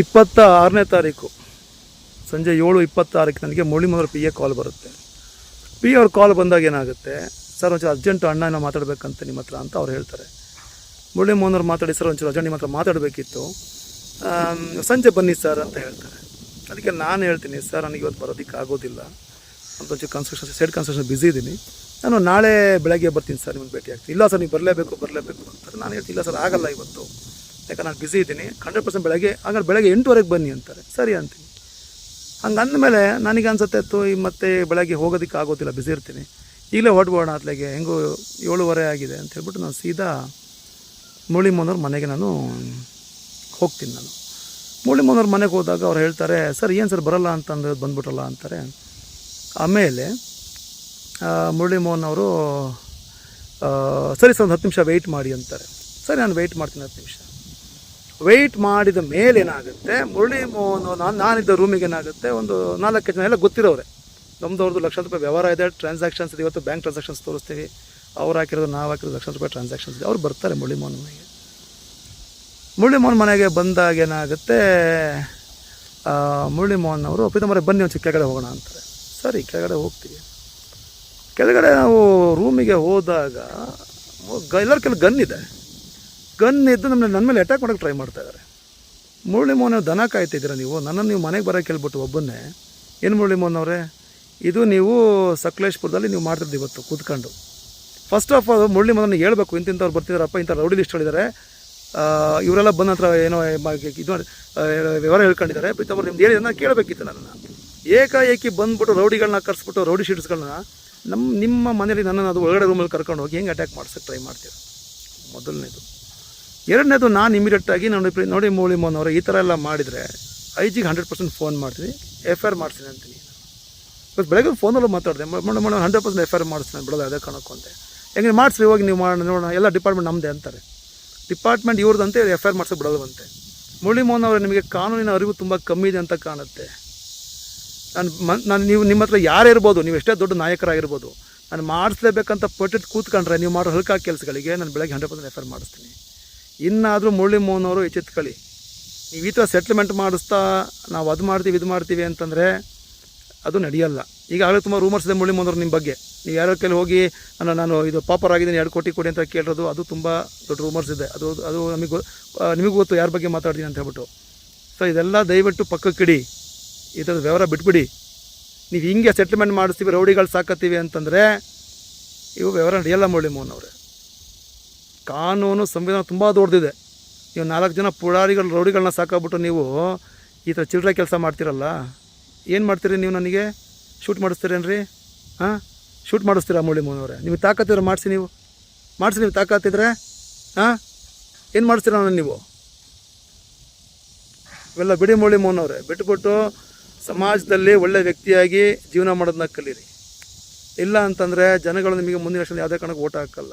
ಇಪ್ಪತ್ತ ಆರನೇ ತಾರೀಕು ಸಂಜೆ ಏಳು ಇಪ್ಪತ್ತಾರಕ್ಕೆ ನನಗೆ ಮುರಳಿ ಪಿ ಎ ಕಾಲ್ ಬರುತ್ತೆ. ಪಿ ಅವ್ರ ಕಾಲ್ ಬಂದಾಗ ಏನಾಗುತ್ತೆ? ಸರ್, ಒಂಚೂರು ಅರ್ಜೆಂಟ್ ಅಣ್ಣ ಏನೋ ಮಾತಾಡಬೇಕಂತ ನಿಮ್ಮ ಹತ್ರ ಅಂತ ಅವ್ರು ಹೇಳ್ತಾರೆ. ಮುರಳಿ ಮೋಹನವ್ರು ಮಾತಾಡಿ, ಸರ್, ಒಂಚೂರು ಅರ್ಜೆಂಟ್ ನಿಮ್ಮ ಹತ್ರ ಮಾತಾಡಬೇಕಿತ್ತು. ಸಂಜೆ ಬನ್ನಿ ಸರ್ ಅಂತ ಹೇಳ್ತಾರೆ. ಅದಕ್ಕೆ ನಾನು ಹೇಳ್ತೀನಿ, ಸರ್, ನನಗೆ ಇವತ್ತು ಬರೋದಕ್ಕೆ ಆಗೋದಿಲ್ಲ. ಅಂತ ಒಂಚೂರು ಕನ್ಸ್ಟ್ರಕ್ಷನ್ ಸೈಡ್ ಕನ್ಸ್ಟ್ರಕ್ಷನ್ ಬ್ಯುಸಿ ಇದ್ದೀನಿ ನಾನು ನಾಳೆ ಬೆಳಗ್ಗೆ ಬರ್ತೀನಿ ಸರ್ ನಿಮ್ಮನ್ನು ಭೇಟಿ ಆಗ್ತೀನಿ. ಇಲ್ಲ ಸರ್, ನೀವು ಬರಲೇಬೇಕು ಬರಲೇಬೇಕು ಅಂತಾರೆ ನಾನು ಹೇಳ್ತೀನಿ, ಇಲ್ಲ ಸರ್, ಆಗಲ್ಲ ಇವತ್ತು. ಯಾಕಂದ್ರೆ ನಾನು ಬ್ಯುಸಿ ಇದ್ದೀನಿ ಹಂಡ್ರೆಡ್ ಪರ್ಸೆಂಟ್ ಬೆಳಗ್ಗೆ, ಹಾಗಾದ್ರೆ ಬೆಳಗ್ಗೆ ಎಂಟುವರೆಗೆ ಬನ್ನಿ ಅಂತಾರೆ. ಸರಿ ಅಂತೀನಿ. ಹಂಗೆ ಅಂದಮೇಲೆ ನನಗೆ ಅನ್ಸುತ್ತೆ ಈ ಮತ್ತೆ ಬೆಳಗ್ಗೆ ಹೋಗೋದಕ್ಕೆ ಆಗೋದಿಲ್ಲ ಬ್ಯುಸಿ ಇರ್ತೀನಿ. ಈಗಲೇ ಹೊಡ್ಬೋಣ ಅತ್ಲೆಗೆ, ಹೆಂಗೂ ಏಳುವರೆ ಆಗಿದೆ ಅಂತ ಹೇಳ್ಬಿಟ್ಟು ನಾನು ಸೀದಾ ಮುರಳಿ ಮನೆಗೆ ನಾನು ಹೋಗ್ತೀನಿ ನಾನು. ಮುರಳಿ ಮನೋರ್ ಮನೆಗೆ ಹೋದಾಗ ಅವ್ರು ಹೇಳ್ತಾರೆ, ಸರ್, ಏನು ಸರ್, ಬರಲ್ಲ ಅಂತಂದು ಬಂದುಬಿಟ್ರಲ್ಲ ಅಂತಾರೆ. ಆಮೇಲೆ ಮುರಳಿ ಅವರು ಸರಿ ಸರ್, ಒಂದು ಹತ್ತು ನಿಮಿಷ ವೆಯ್ಟ್ ಮಾಡಿ ಅಂತಾರೆ. ಸರಿ, ನಾನು ವೆಯ್ಟ್ ಮಾಡ್ತೀನಿ, ಹತ್ತು ನಿಮಿಷ. ವೆಯ್ಟ್ ಮಾಡಿದ ಮೇಲೆ ಏನಾಗುತ್ತೆ? ಮುರಳಿ ಮೋಹನ್ ನಾನು, ನಾನಿದ್ದ ರೂಮಿಗೆ ಏನಾಗುತ್ತೆ? ಒಂದು ನಾಲ್ಕು ಜನ ಎಲ್ಲ ಗೊತ್ತಿರೋರೆ ನಮ್ಮದವ್ರದ್ದು ಲಕ್ಷಾಂತರ ರೂಪಾಯಿ ವ್ಯವಹಾರ ಇದೆ ಟ್ರಾನ್ಸಾಕ್ಷನ್ಸ್ ಇದೆ. ಇವತ್ತು ಬ್ಯಾಂಕ್ ಟ್ರಾನ್ಸಾಕ್ಷನ್ಸ್ ತೋರಿಸ್ತೀವಿ. ಅವ್ರು ಹಾಕಿರೋದು, ನಾವು ಹಾಕಿರೋದು ಲಕ್ಷಾಂತರ ರೂಪಾಯಿ ಟ್ರಾನ್ಸಾಕ್ಷನ್ಸ್ ಇದೆ. ಅವ್ರು ಬರ್ತಾರೆ ಮುರಳಿ ಮೋಹನ್ ಮನೆಗೆ. ಮುರಳಿ ಮೋಹನ್ ಮನೆಗೆ ಬಂದಾಗ ಏನಾಗುತ್ತೆ? ಮುರಳಿ ಮೋಹನ್ ಅವರು ಪ್ರೀತಮರೆ ಬನ್ನಿ ಒಂಚೂರು ಕೆಳಗಡೆ ಹೋಗೋಣ ಅಂತಾರೆ. ಸರಿ, ಕೆಳಗಡೆ ಹೋಗ್ತೀವಿ. ಕೆಳಗಡೆ ನಾವು ರೂಮಿಗೆ ಹೋದಾಗ ಎಲ್ಲರ ಕೆಲ ಗನ್ ಇದೆ. ಗನ್ ಇದ್ದು ನಮ್ಮನ್ನ ನನ್ನ ಮೇಲೆ ಅಟ್ಯಾಕ್ ಮಾಡೋಕ್ಕೆ ಟ್ರೈ ಮಾಡ್ತಾ ಇದ್ದಾರೆ ಮುರಳಿ ಮೋಹನ್ ದನ ಕಾಯ್ತಿದ್ದೀರಾ ನೀವು? ನನ್ನನ್ನು ನೀವು ಮನೆಗೆ ಬರೋಕ್ಕೆ ಹೇಳ್ಬಿಟ್ಟು ಒಬ್ಬನ್ನೇ. ಏನು ಮುರಳಿ ಮೋಹನ್ ಅವರೇ? ಇದು ನೀವು ಸಕಲೇಶ್ಪುರದಲ್ಲಿ ನೀವು ಮಾಡ್ತಿದ್ದು ಇವತ್ತು, ಕೂತ್ಕೊಂಡು. First of all Murali Mohan ಹೇಳಬೇಕು, ಇಂತಿಂಥವ್ರು ಬರ್ತಿದ್ದಾರಪ್ಪ ಇಂಥ ರೌಡಿ ಲಿಸ್ಟ್ ಹೇಳಿದ್ದಾರೆ ಇವರೆಲ್ಲ ಬಂದ ಹತ್ರ ಏನೋ ಇದು ವಿವರ ಹೇಳ್ಕೊಂಡಿದ್ದಾರೆ. ಪ್ರೀತಮ್ಮ ನಿಮ್ದು ಹೇಳಿ ನಾನು ಕೇಳಬೇಕಿತ್ತು ನನ್ನನ್ನು. ಏಕಾಏಕಿ ಬಂದ್ಬಿಟ್ಟು ರೌಡಿಗಳನ್ನ ಕರೆಸ್ಬಿಟ್ಟು ರೌಡಿ ಶೀಟ್ಸ್ಗಳನ್ನ ನಮ್ಮ ನಿಮ್ಮ ಮನೇಲಿ ನನ್ನನ್ನು ಅದು ಒಳಗಡೆ ರೂಮಲ್ಲಿ ಕರ್ಕೊಂಡು ಹೋಗಿ ಹೆಂಗೆ ಅಟ್ಯಾಕ್ ಮಾಡ್ಸೋಕ್ಕೆ ಟ್ರೈ ಮಾಡ್ತೀವಿ ಮೊದಲನೇದು. ಎರಡನೇದು ನಾನು ಇಮಿಡಿಯೇಟಾಗಿ ನೋಡಿ ನೋಡಿ ಮೌಳಿ ಮೋಹನ್ ಅವರೇ ಈ ಥರ ಎಲ್ಲ ಮಾಡಿದರೆ ಐ ಜಿಗೆ ಹಂಡ್ರೆಡ್ ಪರ್ಸೆಂಟ್ ಫೋನ್ ಮಾಡ್ತೀನಿ ಎಫ್ ಐ ಆರ್ ಮಾಡ್ತೀನಿ ಅಂತೀನಿ. ಬಟ್ ಬೆಳಗ್ಗೆ ಫೋನಲ್ಲೂ ಮಾತಾಡಿದೆ madam hundred percent F I R ಮಾಡಿಸ್ತೀನಿ ಬಿಡೋದು, ಅದೇ ಕಾರಣಕ್ಕೂ ಅಂತೆ. ಹೆಂಗೆ ಮಾಡಿಸ್ರಿ ಹೋಗಿ ನೀವು ಮಾಡೋಣ, ನೋಡೋಣ, ಎಲ್ಲ ಡಿಪಾರ್ಟ್ಮೆಂಟ್ ನಮ್ಮದೇ ಅಂತಾರೆ. ಡಿಪಾರ್ಟ್ಮೆಂಟ್ ಇವ್ರದಂತೆ ಎಫ್ ಐ ಆರ್ ಮಾಡಿಸೋಕೆ ಮುರಳಿ ಮೋಹನ್ ಅವರೇ ನಿಮಗೆ ಕಾನೂನಿನ ಅರಿವು ತುಂಬ ಕಮ್ಮಿ ಇದೆ ಅಂತ ಕಾಣುತ್ತೆ. ನಾನು ಮ ನಾನು ನೀವು ನಿಮ್ಮ ಹತ್ರ ಯಾರೇ ಇರ್ಬೋದು, ನೀವು ಎಷ್ಟೇ ದೊಡ್ಡ ನಾಯಕರಾಗಿರ್ಬೋದು, ನಾನು ಮಾಡಿಸ್ಲೇಬೇಕಂತ ಪಟ್ಟಿಟ್ಟು ಕೂತ್ಕೊಂಡ್ರೆ ನೀವು ಮಾಡೋ ಹಲ್ಕಾ ಕೆಲಸಗಳಿಗೆ ನಾನು ಬೆಳಗ್ಗೆ hundred percent F I R ಮಾಡಿಸ್ತೀನಿ. ಇನ್ನಾದರೂ ಮುರಳಿ ಮೋಹನ್ ಅವರು ಎಚ್ಚೆತ್ಕೊಳ್ಳಿ ನೀವು ಈ ಥರ ಸೆಟ್ಲ್ಮೆಂಟ್ ಮಾಡಿಸ್ತಾ ನಾವು ಅದು ಮಾಡ್ತೀವಿ, ಇದು ಮಾಡ್ತೀವಿ ಅಂತಂದರೆ ಅದು ನಡೆಯಲ್ಲ. ಈಗಾಗಲೇ ತುಂಬ ರೂಮರ್ಸ್ ಇದೆ ಮುರಳಿ ಮೋಹನ್ ನಿಮ್ಮ ಬಗ್ಗೆ. ನೀವು ಯಾರೋ ಕೈಲಿ ಹೋಗಿ ನಾನು ನಾನು ಇದು ಪಾಪರ್ ಆಗಿದ್ದೀನಿ, ಎರಡು ಕೋಟಿ ಕೊಡಿ ಅಂತ ಕೇಳಿರೋದು, ಅದು ತುಂಬ ದೊಡ್ಡ ರೂಮರ್ಸ್ ಇದೆ. ಅದು ಅದು ನಮಗೆ ನಿಮಗೂ ಗೊತ್ತು ಯಾರ ಬಗ್ಗೆ ಮಾತಾಡ್ತೀನಿ ಅಂತ ಹೇಳ್ಬಿಟ್ಟು. ಸೊ ಇದೆಲ್ಲ ದಯವಿಟ್ಟು ಪಕ್ಕಕ್ಕಿಡಿ. ಈ ಥರದ ವ್ಯವಹಾರ ಬಿಟ್ಬಿಡಿ. ನೀವು ಹಿಂಗೆ ಸೆಟ್ಲ್ಮೆಂಟ್ ಮಾಡಿಸ್ತೀವಿ, ರೌಡಿಗಳು ಸಾಕತ್ತೀವಿ ಅಂತಂದರೆ ಇವು ವ್ಯವಹಾರ ನಡೆಯಲ್ಲ ಮುರಳಿ ಮೋಹನ್ ಅವರೇ ಕಾನೂನು ಸಂವಿಧಾನ ತುಂಬ ದೊಡ್ಡದಿದೆ. ನೀವು ನಾಲ್ಕು ಜನ ಪುಡಾರಿಗಳು ರೌಡಿಗಳನ್ನ ಸಾಕಾಗ್ಬಿಟ್ಟು ನೀವು ಈ ಥರ ಚಿಲ್ಲರೆ ಕೆಲಸ ಮಾಡ್ತೀರಲ್ಲ? ಏನು ಮಾಡ್ತೀರಿ ನೀವು ನನಗೆ? ಶೂಟ್ ಮಾಡಿಸ್ತೀರೇನ್ರಿ? ಹಾಂ? ಶೂಟ್ ಮಾಡಿಸ್ತೀರಾ ಮುರಳಿ ಮೋಹನ್ ನಿಮಗೆ ತಾಕತ್ತಿದ್ರೆ ಮಾಡಿಸಿ ನೀವು. ಮಾಡಿಸಿ ನೀವು ತಾಕತ್ತಿದ್ರೆ ಹಾಂ? ಏನು ಮಾಡಿಸ್ತೀರಾ ನಾನು ನೀವು? ಇವೆಲ್ಲ ಬಿಡಿ ಮುರಳಿ ಮೋಹನ್ ಅವರೇ. ಸಮಾಜದಲ್ಲಿ ಒಳ್ಳೆ ವ್ಯಕ್ತಿಯಾಗಿ ಜೀವನ ಮಾಡೋದನ್ನ ಕಲೀರಿ. ಇಲ್ಲ ಅಂತಂದರೆ ಜನಗಳು ನಿಮಗೆ ಮುಂದಿನ ವರ್ಷದಲ್ಲಿ ಯಾವುದೇ ಕಾರಣಕ್ಕೆ ಓಟ್ ಹಾಕಲ್ಲ.